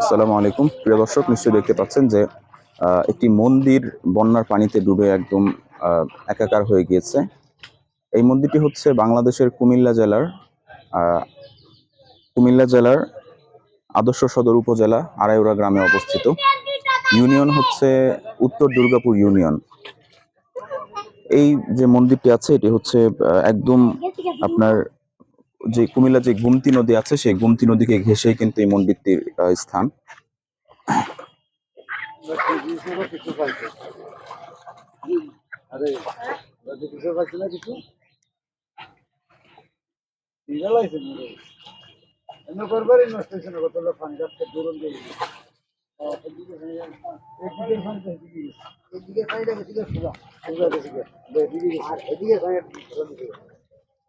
আসসালামু আলাইকুম। প্রিয় দর্শক, নিশ্চয়ই দেখতে পাচ্ছেন যে একটি মন্দির বন্যার পানিতে ডুবে একদম একাকার হয়ে গিয়েছে। এই মন্দিরটি হচ্ছে বাংলাদেশের কুমিল্লা জেলার কুমিল্লা জেলার আদর্শ সদর উপজেলা আড়াইউড়া গ্রামে অবস্থিত। ইউনিয়ন হচ্ছে উত্তর দুর্গাপুর ইউনিয়ন। এই যে মন্দিরটি আছে, এটি হচ্ছে একদম আপনার যে কুমিল্লা যে গুমতি নদী আছে, সেই গুমতি নদীকে ঘেঁষে কিন্তু এই মন্দিরটির স্থান। এদিকে